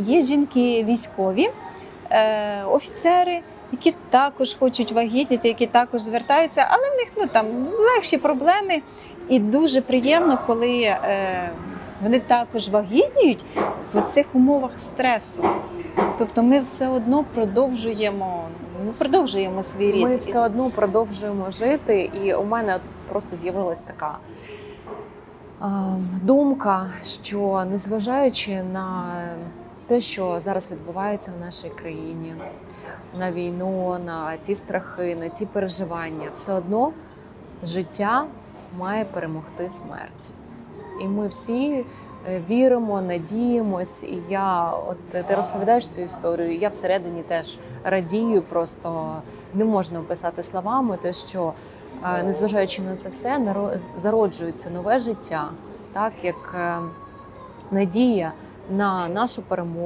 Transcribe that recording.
Є жінки військові, е, офіцери, які також хочуть вагітніти, які також звертаються, але в них ну там легші проблеми. І дуже приємно, коли е, вони також вагітніють в цих умовах стресу. Тобто ми все одно продовжуємо, ну, продовжуємо свій рід. Ми все одно продовжуємо жити, і у мене просто з'явилась така думка, що незважаючи на те, що зараз відбувається в нашій країні, на війну, на ті страхи, на ті переживання, все одно життя має перемогти смерть. І ми всі е, віримо, надіємось. І я, от ти розповідаєш цю історію, я всередині теж радію, просто не можна описати словами, те, що е, незважаючи на це все, зароджується нове життя, так як е, надія на нашу перемогу.